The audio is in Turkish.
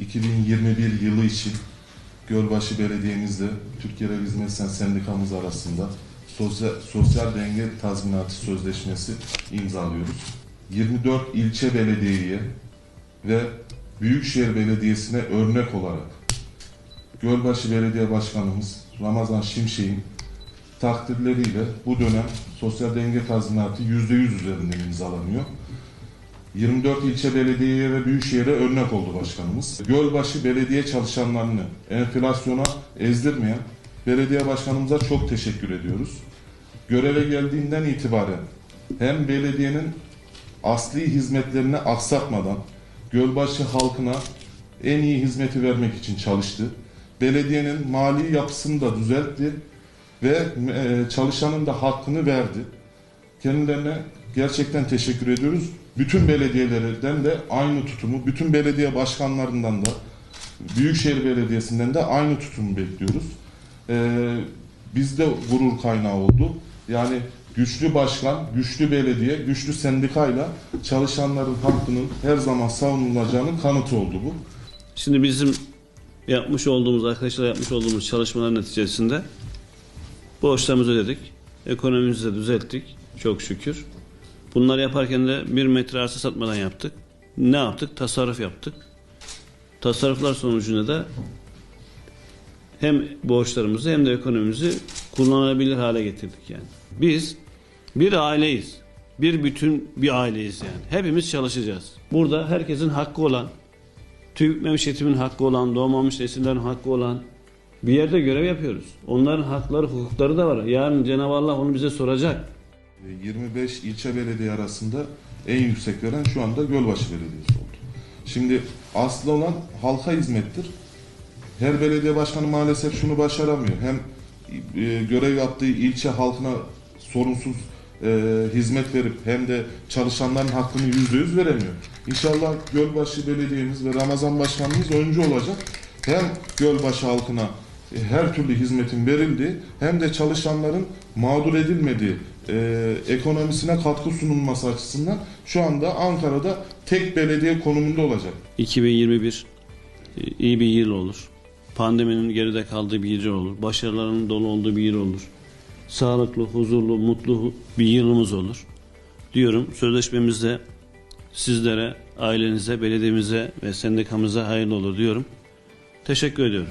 2021 yılı için Gölbaşı Belediye'mizle Türkiye Rev Hizmet Sen Sendikamız arasında sosyal, sosyal denge tazminatı sözleşmesi imzalıyoruz. 24 ilçe belediyeye ve Büyükşehir Belediyesi'ne örnek olarak Gölbaşı Belediye Başkanımız Ramazan Şimşek'in takdirleriyle bu dönem sosyal denge tazminatı %100 üzerinden imzalanıyor. 24 ilçe belediyeye ve büyükşehire örnek oldu başkanımız. Gölbaşı belediye çalışanlarını enflasyona ezdirmeyen belediye başkanımıza çok teşekkür ediyoruz. Göreve geldiğinden itibaren hem belediyenin asli hizmetlerini aksatmadan Gölbaşı halkına en iyi hizmeti vermek için çalıştı. Belediyenin mali yapısını da düzeltti ve e, çalışanın da hakkını verdi. Kendilerine gerçekten teşekkür ediyoruz. Bütün belediyelerden de aynı tutumu, bütün belediye başkanlarından da, Büyükşehir Belediyesi'nden de aynı tutumu bekliyoruz. Ee, bizde gurur kaynağı oldu. Yani güçlü başkan, güçlü belediye, güçlü sendikayla çalışanların hakkının her zaman savunulacağının kanıtı oldu bu. Şimdi bizim yapmış olduğumuz, arkadaşlar yapmış olduğumuz çalışmalar neticesinde borçlarımızı ödedik. Ekonomimizi de düzelttik. Çok şükür. Bunları yaparken de bir metre arsa satmadan yaptık. Ne yaptık? Tasarruf yaptık. Tasarruflar sonucunda da hem borçlarımızı hem de ekonomimizi kullanılabilir hale getirdik yani. Biz bir aileyiz. Bir bütün bir aileyiz yani. Hepimiz çalışacağız. Burada herkesin hakkı olan, tüy bitmemiş yetimin hakkı olan, doğmamış nesillerin hakkı olan bir yerde görev yapıyoruz. Onların hakları, hukukları da var. Yarın Cenab-ı Allah onu bize soracak. 25 ilçe belediye arasında en yüksek veren şu anda Gölbaşı Belediyesi oldu. Şimdi aslı olan halka hizmettir. Her belediye başkanı maalesef şunu başaramıyor. Hem e, görev yaptığı ilçe halkına sorunsuz e, hizmet verip hem de çalışanların hakkını yüzde yüz veremiyor. İnşallah Gölbaşı Belediye'miz ve Ramazan Başkanımız öncü olacak. Hem Gölbaşı halkına e, her türlü hizmetin verildiği hem de çalışanların mağdur edilmediği e, ekonomisine katkı sunulması açısından şu anda Ankara'da tek belediye konumunda olacak. 2021 e, iyi bir yıl olur. Pandeminin geride kaldığı bir yıl olur. Başarıların dolu olduğu bir yıl olur. Sağlıklı, huzurlu, mutlu bir yılımız olur. Diyorum sözleşmemizde sizlere, ailenize, belediyemize ve sendikamıza hayırlı olur diyorum. Teşekkür ediyorum.